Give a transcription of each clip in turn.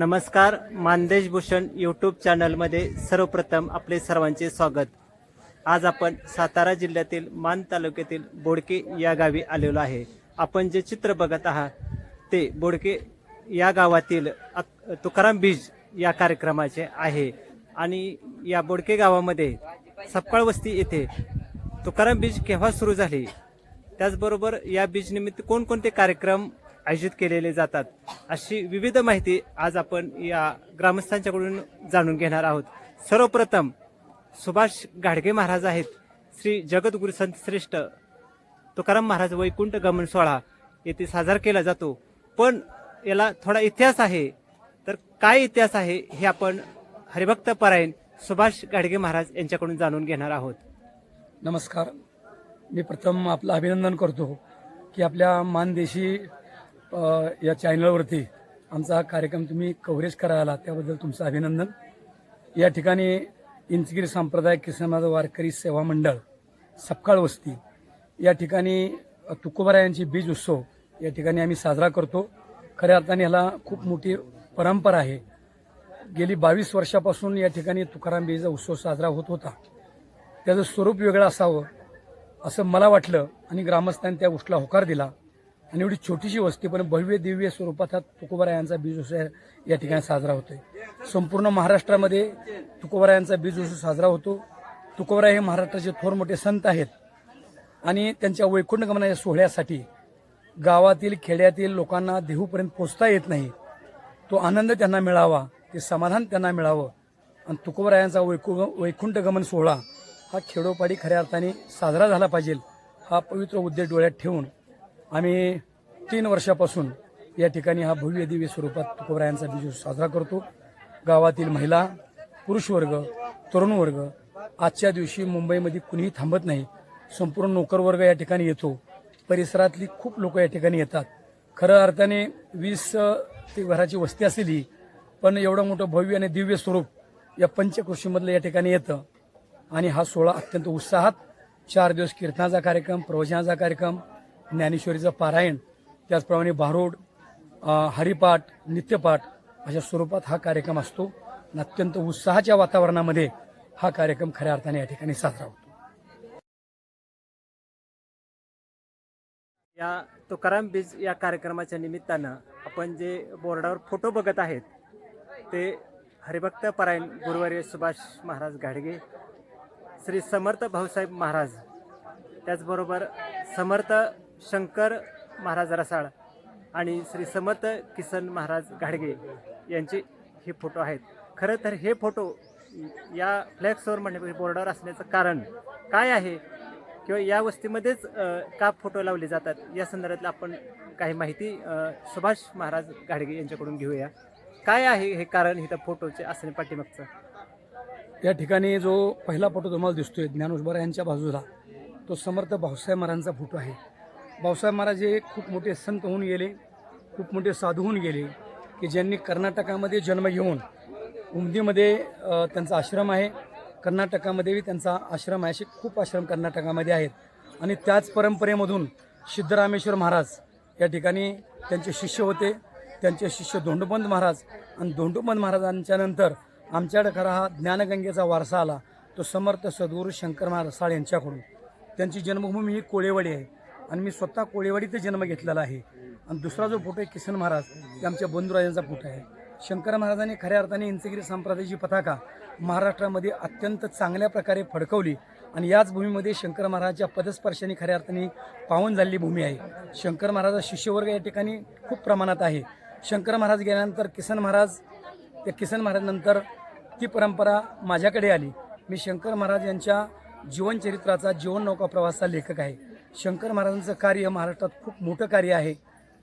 नमस्कार मानदेश भूषण यूट्यूब चॅनलमध्ये सर्वप्रथम आपले सर्वांचे स्वागत. आज आपण सातारा जिल्ह्यातील मान तालुक्यातील बोडके या गावी आलेलो आहे. आपण जे चित्र बघत आहात ते बोडके या गावातील तुकाराम बीज या कार्यक्रमाचे आहे. आणि या बोडके गावामध्ये सपकाळ वस्ती येथे तुकाराम बीज केव्हा सुरू झाली? त्याचबरोबर या बीजनिमित्त कोणकोणते कार्यक्रम आयोजित केलेले जातात. अशी विविध माहिती आज आपण या ग्रामस्थांच्याकडून जाणून घेणार आहोत. सर्वप्रथम सुभाष गाडगे महाराज आहेत. श्री जगद्गुरु संत श्रेष्ठ तुकाराम महाराज वैकुंठ गमन सोहळा येथे साजरा केला जातो. पण याला थोडा इतिहास आहे. तर काय इतिहास आहे हे आपण हरिभक्त परायण सुभाष गाडगे महाराज यांच्याकडून जाणून घेणार आहोत. नमस्कार. मी प्रथम आपलं अभिनंदन करतो की आपल्या मानदेशी या चॅनलवरती आमचा हा कार्यक्रम तुम्ही कव्हरेज करायला त्याबद्दल तुमचं अभिनंदन. या ठिकाणी इंचगिरी सांप्रदायिक किसनामाज वारकरी सेवा मंडळ सपकाळ वस्ती या ठिकाणी अ, तुकोबारायांची बीज उत्सव या ठिकाणी आम्ही साजरा करतो. खऱ्या अर्थाने ह्याला खूप मोठी परंपरा आहे. गेली बावीस वर्षापासून या ठिकाणी तुकाराम बीजा उत्सव साजरा होत होता. त्याचं स्वरूप वेगळं असावं असं मला वाटलं आणि ग्रामस्थांनी त्या गोष्टीला होकार दिला. आणि एवढी छोटीशी वस्ती पण भव्य दिव्य स्वरूपात हा तुकोबारा यांचा बीज उत्सव या ठिकाणी साजरा होतोय. संपूर्ण महाराष्ट्रामध्ये तुकोबारा यांचा बीज उत्सव साजरा होतो. तुकोबारा हे महाराष्ट्राचे थोर मोठे संत आहेत. आणि त्यांच्या वैकुंठ गमनाच्या सोहळ्यासाठी गावातील खेड्यातील लोकांना देहूपर्यंत पोचता येत नाही. तो आनंद त्यांना मिळावा ते समाधान त्यांना मिळावं. आणि तुकोबरायांचा वैकु वैकुंठ गमन सोहळा हा खेडोपाडी खऱ्या अर्थाने साजरा झाला पाहिजे हा पवित्र उद्देश डोळ्यात ठेवून आम्ही तीन वर्षापासून या ठिकाणी हा भव्य दिव्य स्वरूपात तुकोबरायांचा बिजू साजरा करतो. गावातील महिला पुरुष वर्ग तरुण वर्ग आजच्या दिवशी मुंबईमध्ये कुणीही थांबत नाही. संपूर्ण नोकरवर्ग या ठिकाणी येतो. परिसरातली खूप लोक या ठिकाणी येतात. खरं अर्थाने वीस ते घराची वस्ती असलेली पण एवढं मोठं भव्य आणि दिव्य स्वरूप या पंचकृषीमधलं या ठिकाणी येतं. आणि हा सोहळा अत्यंत उत्साहात चार दिवस कीर्तनाचा कार्यक्रम प्रवचनाचा कार्यक्रम ज्ञानेश्वरीचं पारायण त्याचप्रमाणे भारूड हरिपाठ नित्यपाठ अशा स्वरूपात हा कार्यक्रम असतो. आणि अत्यंत उत्साहाच्या वातावरणामध्ये हा कार्यक्रम खऱ्या अर्थाने या ठिकाणी साजरा होतो. या तुकाराम बीज या कार्यक्रमाच्या निमित्तानं आपण जे बोर्डावर फोटो बघत आहेत ते हरिभक्त परायण गुरुवारी सुभाष महाराज गाडगे श्री समर्थ भाऊसाहेब महाराज त्याचबरोबर समर्थ शंकर महाराज रसाळ आणि श्री समत किसन महाराज गाडगे यांचे हे फोटो आहेत. खरं तर हे फोटो या फ्लॅक्सवर म्हणजे बोर्डावर असण्याचं कारण काय आहे? किंवा या वस्तीमध्येच का फोटो लावले जातात? या संदर्भातलं आपण काही माहिती सुभाष महाराज गाडगे यांच्याकडून घेऊया. काय आहे हे कारण इथं फोटोचे असणे पाठीमागचं? या ठिकाणी जो पहिला फोटो तुम्हाला दिसतोय ज्ञानोजबरा यांच्या बाजूला तो समर्थ भाऊसाहेब महाराजांचा फोटो आहे. भाऊसाहेब महाराज हे खूप मोठे संत होऊन गेले खूप मोठे साधू होऊन गेले की ज्यांनी कर्नाटकामध्ये जन्म घेऊन उमदीमध्ये त्यांचा आश्रम आहे. कर्नाटकामध्येही त्यांचा आश्रम आहे असे खूप आश्रम कर्नाटकामध्ये आहेत. आणि त्याच परंपरेमधून सिद्धरामेश्वर महाराज या ठिकाणी त्यांचे शिष्य होते. त्यांचे शिष्य धोंडोपंत महाराज आणि धोंडोपंत महाराजांच्या नंतर आमच्याकडे खरा हा ज्ञानगंगेचा वारसा आला. तो समर्थ सद्गुरू शंकर महाराज साळ यांच्याकडून त्यांची जन्मभूमी ही कोळेवाडी आहे. आणि मी स्वतः कोळेवाडीत जन्म घेतलेला आहे. आणि दुसरा जो फोटो आहे किसन महाराज ते आमच्या बंधुराजांचा फोटो आहे. शंकर महाराजांनी खऱ्या अर्थाने इंचगिरी संप्रदायाची पताका महाराष्ट्रामध्ये अत्यंत चांगल्या प्रकारे फडकवली आणि याच भूमीमध्ये शंकर महाराजांच्या पदस्पर्शाने खऱ्या अर्थाने पावन झालेली भूमी आहे. शंकर महाराजा शिष्यवर्ग या ठिकाणी खूप प्रमाणात आहे. शंकर महाराज गेल्यानंतर किसन महाराज त्या किसन महाराजांनंतर ती परंपरा माझ्याकडे आली. मी शंकर महाराज यांच्या जीवनचरित्राचा जीवन नौका प्रवासाचा लेखक आहे. शंकर महाराजांचं कार्य महाराष्ट्रात खूप मोठं कार्य आहे.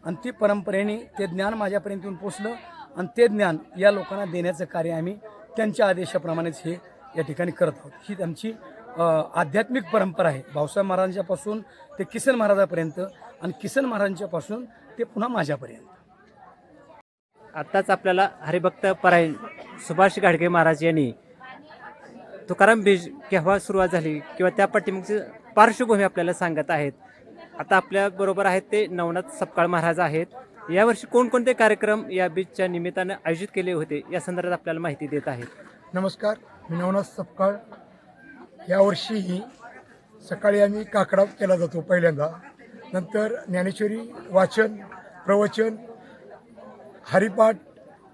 आणि ती परंपरेने ते ज्ञान माझ्यापर्यंत येऊन पोचलं आणि ते ज्ञान या लोकांना देण्याचं कार्य आम्ही त्यांच्या आदेशाप्रमाणेच हे या ठिकाणी करत आहोत. ही आमची आध्यात्मिक परंपरा आहे. भाऊसाहेब महाराजांच्यापासून ते किसन महाराजापर्यंत आणि किसन महाराजांच्यापासून ते पुन्हा माझ्यापर्यंत. आत्ताच आपल्याला हरिभक्त परायण सुभाष गाडगे महाराज यांनी तुकाराम बीज केव्हा सुरुवात झाली किंवा त्या पाठीमागची पार्श्वभूमी आपल्याला सांगत आहेत. आता आपल्या बरोबर आहेत ते नवनाथ सपकाळ महाराज आहेत. यावर्षी कोणकोणते कार्यक्रम या बीचच्या निमित्तानं आयोजित केले होते या संदर्भात आपल्याला माहिती देत आहेत. नमस्कार मी नवनाथ सपकाळ. यावर्षीही सकाळी आम्ही काकडा केला जातो पहिल्यांदा. नंतर ज्ञानेश्वरी वाचन प्रवचन हरिपाठ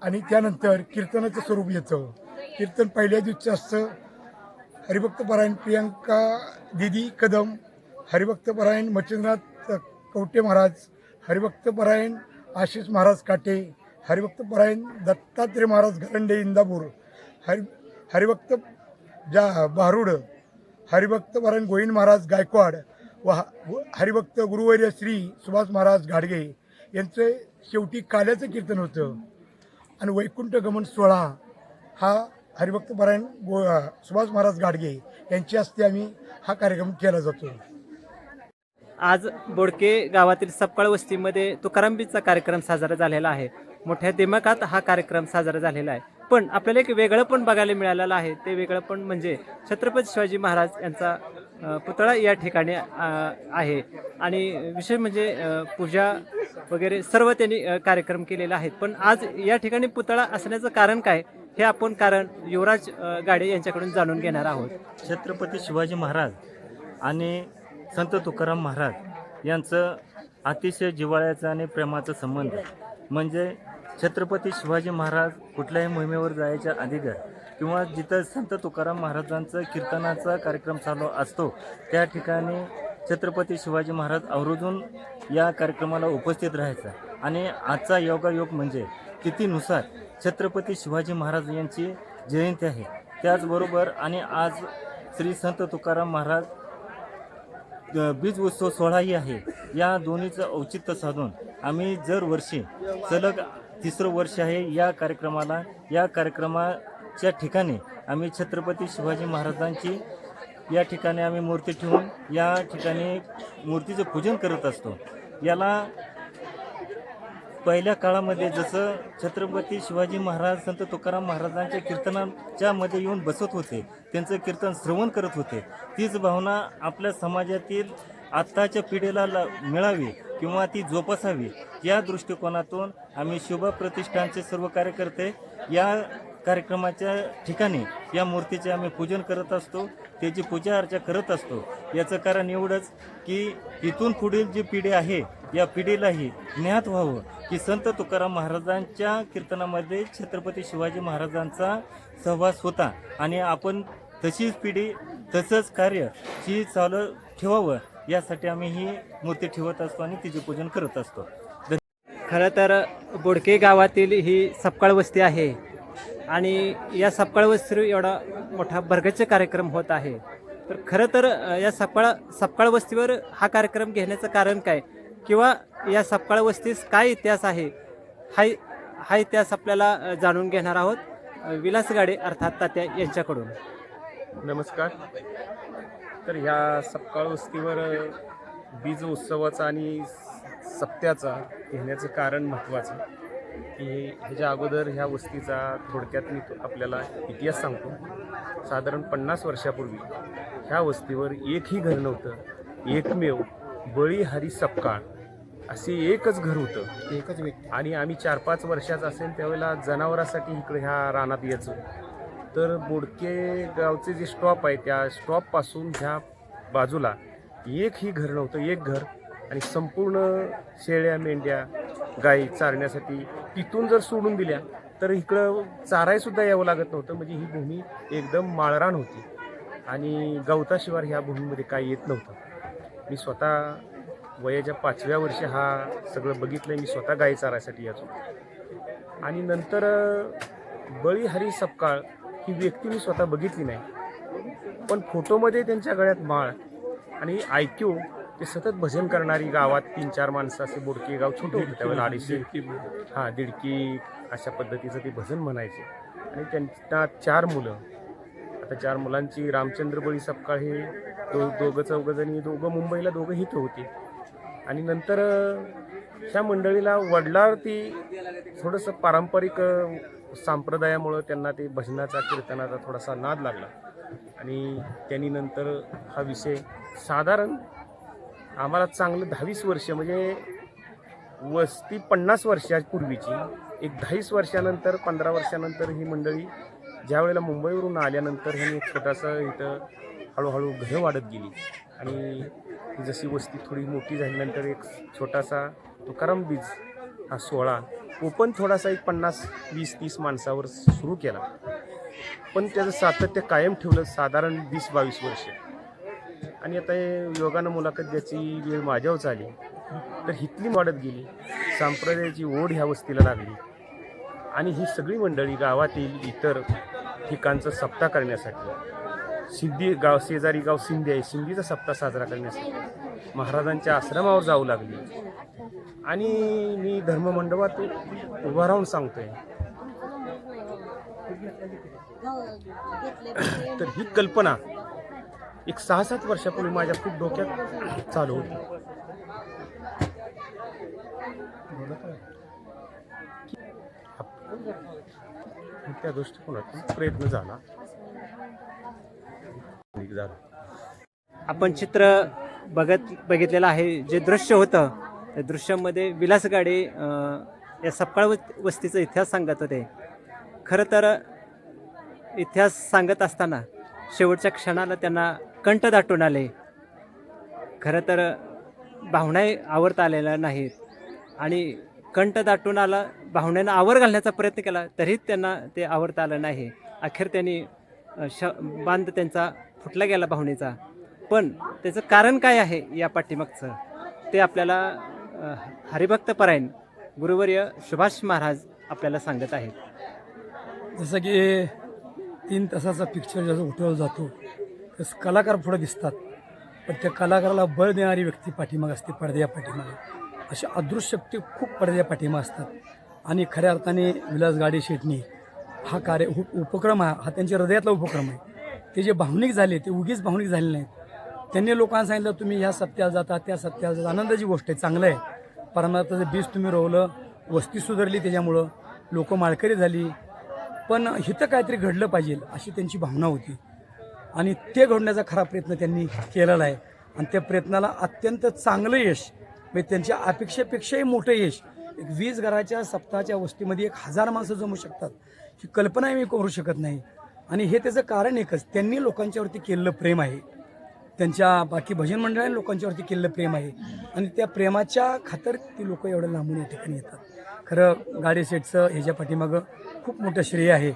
आणि त्यानंतर कीर्तनाचं स्वरूप येतं कीर्तन पहिल्या दिवशी असतं. हरिभक्त परायण प्रियांका दिदी कदम हरिभक्त परायण मच्छिंद्रनाथ कवटे महाराज हरिभक्त परायण आशिष महाराज काटे हरिभक्त परायण दत्तात्रय महाराज घरंडे इंदापूर हरि हरिभक्त जा भारुड हरिभक्त परायण गोविंद महाराज गायकवाड व व हरिभक्त गुरुवर्य श्री सुभाष महाराज घाडगे यांचं शेवटी काल्याचं कीर्तन होतं. आणि वैकुंठ गमन सोहळा हा हरिभक्त परायण गो सुभाष महाराज गाडगे यांच्या हस्ते आम्ही हा कार्यक्रम केला जातो. आज बोडके गावातील सपकाळ वस्तीमध्ये तुकारामबीचा कार्यक्रम साजरा झालेला आहे. मोठ्या दिमागात हा कार्यक्रम साजरा झालेला आहे. पण आपल्याला एक वेगळं पण बघायला मिळालेलं आहे. ते वेगळं पण म्हणजे छत्रपती शिवाजी महाराज यांचा पुतळा या ठिकाणी आहे. आणि विशेष म्हणजे पूजा वगैरे सर्व त्यांनी कार्यक्रम केलेले आहेत पण आज या ठिकाणी पुतळा असण्याचं कारण काय? हे आपण कारण युवराज गाडे यांच्याकडून जाणून घेणार आहोत. छत्रपती शिवाजी महाराज आणि संत तुकाराम महाराज यांचं अतिशय जिव्हाळ्याचं आणि प्रेमाचं संबंध म्हणजे छत्रपती शिवाजी महाराज कुठल्याही मोहिमेवर जायच्या अधिकार किंवा जिथं संत तुकाराम महाराजांचं कीर्तनाचा कार्यक्रम चालू असतो त्या ठिकाणी छत्रपती शिवाजी महाराज आवर्जून या कार्यक्रमाला उपस्थित राहायचा. आणि आजचा योगायोग म्हणजे तिथीनुसार छत्रपती शिवाजी महाराज यांची जयंती आहे. त्याचबरोबर आणि आज श्री संत तुकाराम महाराज बीज उत्सव सोहळाही आहे. या दोन्हीचं औचित्य साधून आम्ही दरवर्षी सलग तिसरं वर्ष आहे या कार्यक्रमाला. या कार्यक्रमाच्या ठिकाणी आम्ही छत्रपती शिवाजी महाराजांची या ठिकाणी आम्ही मूर्ती ठेवून या ठिकाणी मूर्तीचं पूजन करत असतो. याला पहिल्या काळामध्ये जसं छत्रपती शिवाजी महाराज संत तुकाराम महाराजांच्या कीर्तनाच्या मध्ये येऊन बसत होते त्यांचं कीर्तन श्रवण करत होते. तीच भावना आपल्या समाजातील आत्ताच्या पिढीला मिळावी किंवा ती जोपासावी या दृष्टिकोनातून आम्ही शुभ प्रतिष्ठानचे सर्व कार्यकर्ते या कार्यक्रमाच्या ठिकाणी या मूर्तीचे आम्ही पूजन करत असतो त्याची पूजा अर्चा करत असतो. याचं कारण एवढंच की इथून पुढील जी पिढी आहे या पिढीलाही ज्ञात व्हावं की संत तुकाराम महाराजांच्या कीर्तनामध्ये छत्रपती शिवाजी महाराजांचा सहवास होता. आणि आपण तशीच पिढी तसंच कार्य ही चालू ठेवावं यासाठी आम्ही ही मूर्ती ठेवत असतो आणि तिचे पूजन करत असतो. खरं तर बोडके गावातील ही सपकाळ वस्ती आहे आणि या सपकाळ वस्तीवर एवढा मोठा भरगच्च कार्यक्रम होत आहे. तर खरं तर या सपकाळ सपकाळ वस्तीवर हा कार्यक्रम घेण्याचं कारण काय? किंवा या सपकाळ वस्तीस काय इतिहास आहे हा हा इतिहास आपल्याला जाणून घेणार आहोत विलास गाडे अर्थात तात्या यांच्याकडून. नमस्कार. तर ह्या सपकाळ वस्तीवर बीज उत्सवाचा आणि सप्त्याचा घेण्याचं कारण महत्त्वाचं की ह्याच्या अगोदर ह्या वस्तीचा थोडक्यात मी तो- आपल्याला इतिहास सांगतो. साधारण पन्नास वर्षापूर्वी ह्या वस्तीवर एकही घर नव्हतं. एकमेव बळी हरी सपकाळ. असे एकच घर होतं. एकच व्यक्ती. आणि आम्ही चार पाच वर्षाचं असेल त्यावेळेला जनावरासाठी इकडे ह्या रानात यायचो. तर बोडके गावचे जे स्टॉप आहे त्या स्टॉपपासून ह्या बाजूला एकही घर नव्हतं एक घर. आणि संपूर्ण शेळ्या मेंढ्या गाई चारण्यासाठी तिथून जर सोडून दिल्या तर इकडं चारायसुद्धा यावं लागत नव्हतं. म्हणजे ही भूमी एकदम माळरान होती. आणि गवता शिवार ह्या भूमीमध्ये काही येत नव्हतं. मी स्वतः वयाच्या पाचव्या वर्षी हा सगळं बघितलं मी स्वतः गाई चारायसाठी याचो आणि नंतर अ, बळी हरी सपकाळ ही व्यक्ती मी स्वतः बघितली नाही. पण फोटोमध्ये त्यांच्या गळ्यात माळ आणि ऐक्यू ते सतत भजन करणारी गावात तीन चार माणसं असे बोडके गाव छोटे होते त्यावेळेला अडीचशे हां दिडकी अशा पद्धतीचं ते भजन म्हणायचे. आणि त्यांना चार मुलं. आता चार मुलांची रामचंद्र बळी सपकाळ हे दो दोघं चौघं जणी दोघं मुंबईला दोघं इथं होते. आणि नंतर ह्या मंडळीला वडिलावरती थोडंसं पारंपरिक सांप्रदायामुळं संप्रदायामुळं त्यांना ते भजनाचा कीर्तनाचा थोडासा नाद लागला. आणि त्यांनी नंतर हा विषय साधारण आम्हाला चांगलं दहावीस वर्ष म्हणजे वस्ती पन्नास वर्षापूर्वीची एक दहावीस वर्षानंतर पंधरा वर्षानंतर ही मंडळी ज्या वेळेला मुंबईवरून आल्यानंतर ह्यांनी एक छोटासा इथं हळूहळू घरं वाढत गेली. आणि जशी वस्ती थोडी मोठी झाल्यानंतर एक छोटासा तुकाराम बीज हा सोहळा तो पण थोडासा एक पन्नास वीस तीस माणसावर सुरू केला. पण त्याचं सातत्य कायम ठेवलं साधारण वीस बावीस वर्ष. आणि आता हे योगानं मुलाखत द्यायची वेळ माझ्यावरच आली. तर हितली वाढत गेली संप्रदायाची ओढ ह्या वस्तीला लागली. आणि ही सगळी मंडळी गावातील इतर ठिकाणचं सप्ताह करण्यासाठी सिद्धी गाव शेजारी गाव सिंधी आहे. सिंधीचा सप्ताह साजरा करण्यासाठी महाराजांच्या आश्रमावर जाऊ लागली. आणि मी धर्ममंडपात उभा राहून सांगतोय. तर ही कल्पना एक सहा सात वर्षापूर्वी माझ्या खूप डोक्यात चालू होती. त्या दृष्टिकोनातून प्रयत्न झाला झाला. आपण चित्र बघत बघितलेलं आहे. जे दृश्य होतं त्या दृश्यामध्ये विलास गाडे या सपकाळ वस्तीचा इतिहास सांगत होते. खरं तर इतिहास सांगत असताना शेवटच्या क्षणाला त्यांना कंठ दाटून आले. खरं तर भावनाही आवरता आलेल्या नाहीत. आणि कंठ दाटून आला भावनेनं आवर घालण्याचा प्रयत्न केला तरीही त्यांना ते आवरता आलं नाही. अखेर त्यांनी श बांध त्यांचा फुटला गेला भावनेचा पण त्याचं कारण काय आहे या पाठीमागचं? ते आपल्याला हरिभक्तपरायण हरिभक्त परायण गुरुवर्य सुभाष महाराज आपल्याला सांगत आहेत. जसं की तीन तासाचा पिक्चर जसं उठवला जातो तसं कलाकार पुढे दिसतात. पण त्या कलाकाराला बळ देणारी व्यक्ती पाठीमाग असते पडद्या पाठीमागे. अशा अदृश्य शक्ती खूप पडद्या पाठीमाग असतात. आणि खऱ्या अर्थाने विलास गाडी शेटणी हा कार्य उप उपक्रम हा हा त्यांच्या हृदयातला उपक्रम आहे. ते जे भावनिक झाले ते उगीच भावनिक झाले नाहीत. त्यांनी लोकांना सांगितलं तुम्ही ह्या सत्याला जाता त्या सत्याला जाता. आनंदाची गोष्ट आहे चांगलं आहे. परमार्थाचं बीज तुम्ही रोवलं वस्ती सुधारली त्याच्यामुळं लोक माळकरी झाली. पण हिथं काहीतरी घडलं पाहिजे अशी त्यांची भावना होती. आणि ते घडण्याचा खरा प्रयत्न त्यांनी केलेला आहे. आणि त्या प्रयत्नाला अत्यंत चांगलं यश म्हणजे त्यांच्या अपेक्षेपेक्षाही मोठं यश एक वीस घराच्या सप्ताहाच्या वस्तीमध्ये एक हजार माणसं जमू शकतात ही कल्पनाही मी करू शकत नाही. आणि हे त्याचं कारण एकच त्यांनी लोकांच्यावरती केलेलं प्रेम आहे. त्यांच्या बाकी भजन मंडळाने लोकांच्यावरती केलेलं प्रेम आहे. आणि त्या प्रेमाच्या खातर ती लोकं एवढं लांबून या ठिकाणी येतात. खरं गाडी सेटचं ह्याच्या पाठीमागं खूप मोठं श्रेय आहे.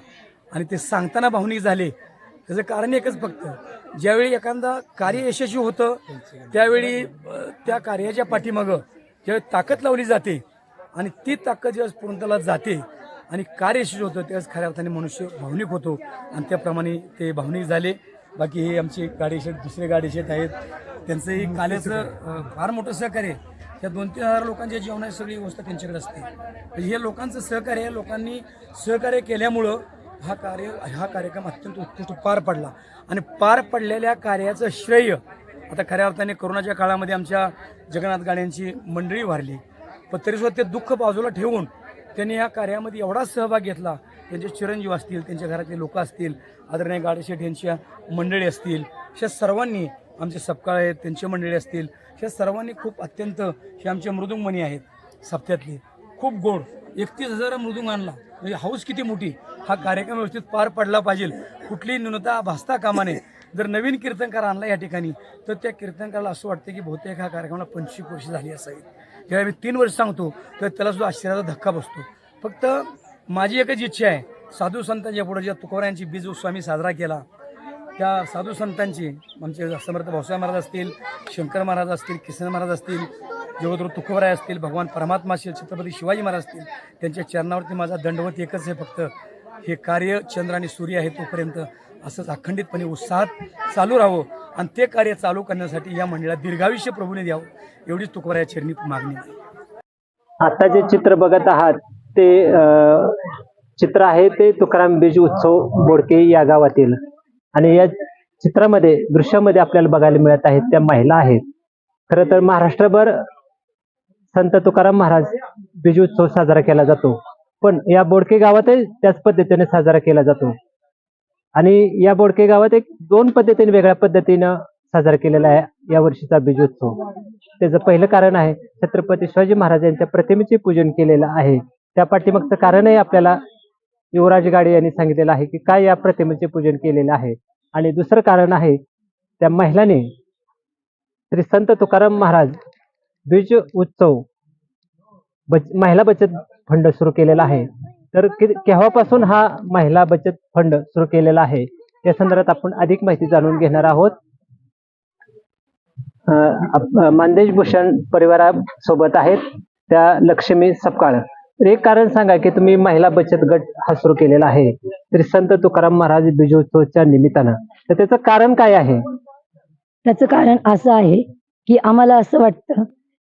आणि ते सांगताना भावनिक झाले. त्याचं कारण एकच फक्त ज्यावेळी एखादा कार्य यशस्वी होतं त्यावेळी त्या कार्याच्या पाठीमागं ज्यावेळी ताकद लावली जाते आणि ती ताकद ज्यावेळेस पूर्णतला जाते आणि कार्यशील होतं त्याच खऱ्या अर्थाने मनुष्य भावनिक होतो. आणि त्याप्रमाणे ते भावनिक झाले. बाकी हे आमचे गाडीशेठ दुसरे गाडीशेठ आहेत. त्यांचंही काल्याचं फार मोठं सहकार्य त्या दोन तीन हजार लोकांच्या जेवणाची सगळी व्यवस्था त्यांच्याकडे असते. हे लोकांचं सहकार्य लोकांनी सहकार्य केल्यामुळं हा कार्य हा कार्यक्रम अत्यंत उत्कृष्ट पार पडला. आणि पार पडलेल्या कार्याचं श्रेय आता खऱ्या अर्थाने कोरोनाच्या काळामध्ये आमच्या जगन्नाथ गाड्यांची मंडळी वारली. पण तरीसुद्धा ते दुःख बाजूला ठेवून त्यांनी या कार्यामध्ये एवढा सहभाग घेतला. त्यांचे चिरंजीव असतील त्यांच्या घरातले लोक असतील आदरणीय गाडेशेठ यांच्या मंडळी असतील अशा सर्वांनी आमचे सपकाळ आहेत त्यांचे मंडळी असतील अशा सर्वांनी खूप अत्यंत हे आमचे मृदुंगमणी आहेत. सप्त्यातले खूप गोड एकतीस हजार मृदुंग आणला. म्हणजे हाऊस किती मोठी? हा कार्यक्रम व्यवस्थित पार पडला पाहिजे. कुठलीही न्यूनता भासता कामा नये. जर नवीन कीर्तनकार आणला या ठिकाणी तर त्या कीर्तनकाराला असं वाटतं की बहुतेक हा कार्यक्रमाला पंचवीस वर्ष झाली असावी जेव्हा मी तीन वर्ष सांगतो तर त्याला सुद्धा आश्चर्याचा धक्का बसतो. फक्त माझी एकच इच्छा आहे. साधू संतांच्या पुढे ज्या तुकोरायांची बीज स्वामी साजरा केला त्या साधू संतांची आमचे समर्थ भाऊसाहेब महाराज असतील शंकर महाराज असतील किसन महाराज असतील जगद्गुरु तुकोबराय असतील भगवान परमात्मा असतील छत्रपती शिवाजी महाराज असतील त्यांच्या चरणावरती माझा दंडवत एकच आहे फक्त. हे कार्य चंद्र आणि सूर्य आहे तोपर्यंत असंच अखंडितपणे उत्साहात चालू राहावं. आणि ते कार्य चालू करण्यासाठी या मंडळात दीर्घायुष्य प्रभूने द्यावं एवढीच तुकोबराया चिरणी मागणी आता जे चित्र बघत आहात ते चित्र आहे ते तुकाराम बीज उत्सव बोडके या गावातील. आणि या चित्रामध्ये दृश्यामध्ये आपल्याला बघायला मिळत आहेत त्या महिला आहेत. खरं तर महाराष्ट्रभर संत तुकाराम महाराज बीज उत्सव साजरा केला जातो. पण या बोडके गावातही त्याच पद्धतीने साजरा केला जातो. आणि या बोडके गावात एक दोन पद्धतीने वेगळ्या पद्धतीनं साजरा केलेला आहे या वर्षीचा बीजोत्सव. त्याचं पहिलं कारण आहे छत्रपती शिवाजी महाराज यांच्या प्रतिमेचे पूजन केलेलं आहे. त्या पाठीमागचं कारणही आपल्याला युवराज गाडे यांनी सांगितलेलं आहे की काय या प्रतिमेचे पूजन केलेलं आहे. आणि दुसरं कारण आहे त्या महिलाने श्री संत तुकाराम महाराज बीज उत्सव बच महिला बचत फंड सुरू केलेला आहे. तर केव्हापासून हा महिला बचत फंड सुरू केलेला आहे? या संदर्भात आपण अधिक माहिती जाणून घेणार आहोत. मानदेश भूषण परिवारासोबत आहेत. त्या लक्ष्मी सपकाळ. तर एक कारण सांगा की तुम्ही महिला बचत गट हा सुरू केलेला आहे. तरी संत तुकाराम महाराज बीजोत्सवच्या निमित्तानं. तर त्याचं कारण काय आहे? त्याचं कारण असं आहे की आम्हाला असं वाटतं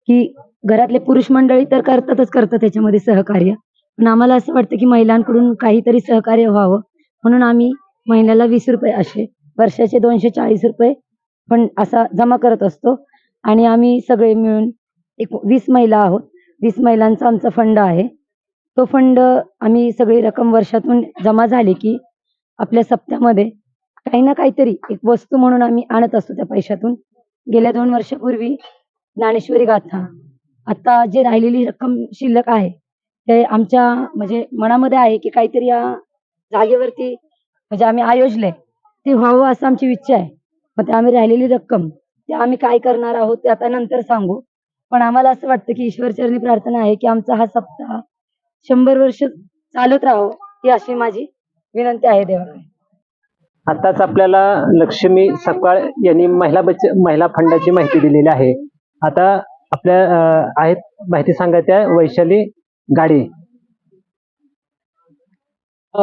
की घरातले पुरुष मंडळी तर करतातच करतात त्याच्यामध्ये सहकार्य. पण आम्हाला असं वाटतं की महिलांकडून काहीतरी सहकार्य व्हावं. म्हणून आम्ही महिन्याला वीस रुपये असे वर्षाचे दोनशे चाळीस रुपये पण असा जमा करत असतो. आणि आम्ही सगळे मिळून एक वीस महिला आहोत. वीस महिलांचा आमचा फंड आहे. तो फंड आम्ही सगळी रक्कम वर्षातून जमा झाली की आपल्या सप्त्यामध्ये काही ना काहीतरी एक वस्तू म्हणून आम्ही आणत असतो त्या पैशातून. गेल्या दोन वर्षापूर्वी ज्ञानेश्वरी गाथा. आता जी राहिलेली रक्कम शिल्लक आहे ते आमच्या म्हणजे मनामध्ये आहे की काहीतरी या जागेवरती म्हणजे आम्ही आयोजले. ते व्हावं असं आमची इच्छा आहे. मग ते आम्ही राहिलेली रक्कम ते आम्ही काय करणार आहोत ते आता नंतर सांगू. पण आम्हाला असं वाटतं की ईश्वरचरणी प्रार्थना आहे की आमचा हा सप्ताह शंभर वर्ष चालत राहावं ही अशी माझी विनंती आहे देवाला. आताच आपल्याला लक्ष्मी सकाळ यांनी महिला बच महिला फंडाची माहिती दिलेली आहे. आता आपल्या आहेत माहिती सांगायच्या वैशाली गाडे. अ,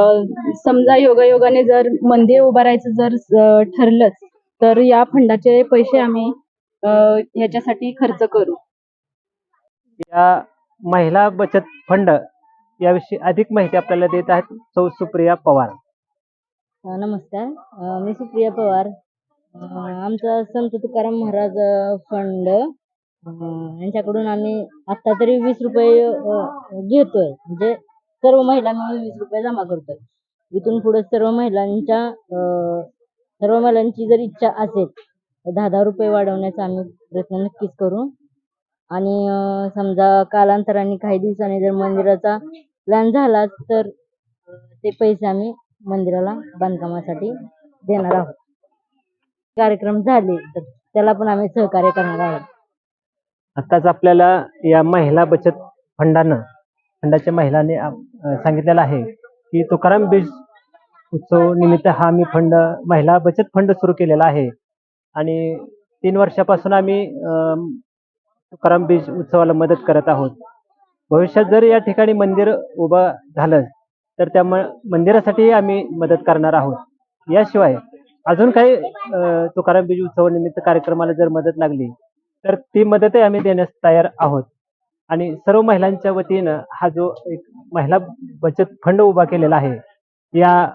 समजा योगायोगाने जर मंदिर उभारायचं जर अ, ठरलंच तर या फंडाचे पैसे आम्ही अ, ह्याच्यासाठी खर्च करू. या महिला बचत फंड याविषयी अधिक माहिती आपल्याला देत आहेत सौ सुप्रिया पवार. अ, नमस्कार. अ, मी सुप्रिया पवार. अ, आमचा संत तुकाराम महाराज अ, फंड यांच्याकडून आम्ही आता तरी वीस रुपये घेतोय. म्हणजे सर्व महिला मिळून वीस रुपये जमा करतोय. इथून पुढे सर्व महिलांच्या सर्व महिलांची जर इच्छा असेल तर दहा दहा रुपये वाढवण्याचा आम्ही प्रयत्न नक्कीच करू. आणि समजा कालांतराने काही दिवसांनी जर मंदिराचा प्लॅन झाला तर ते पैसे आम्ही मंदिराला बांधकामासाठी देणार आहोत. कार्यक्रम झाले तर त्याला पण आम्ही सहकार्य करणार आहोत. आताच आपल्याला या महिला बचत फंडानं फंडाच्या महिलांनी सांगितलेलं आहे की तुकाराम बीज उत्सव निमित्त हा आम्ही फंड महिला बचत फंड सुरू केलेला आहे. आणि तीन वर्षापासून आम्ही तुकाराम बीज उत्सवाला मदत करत आहोत. भविष्यात जर या ठिकाणी मंदिर उभं झालं तर त्या म- मंदिरासाठी आम्ही मदत करणार आहोत. याशिवाय अजून काही तुकाराम बीज उत्सवानिमित्त कार्यक्रमाला जर मदत लागली तर ती मदतही आम्ही देण्यास तयार आहोत. आणि सर्व महिलांच्या वतीनं हा जो एक महिला बचत फंड उभा केलेला आहे या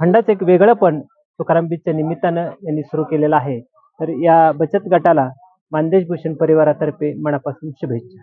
फंडाचं एक वेगळं पण तुकाराम बीजच्या निमित्तानं यांनी सुरू केलेलं आहे. तर या बचत गटाला मानदेश भूषण परिवारातर्फे मनापासून शुभेच्छा.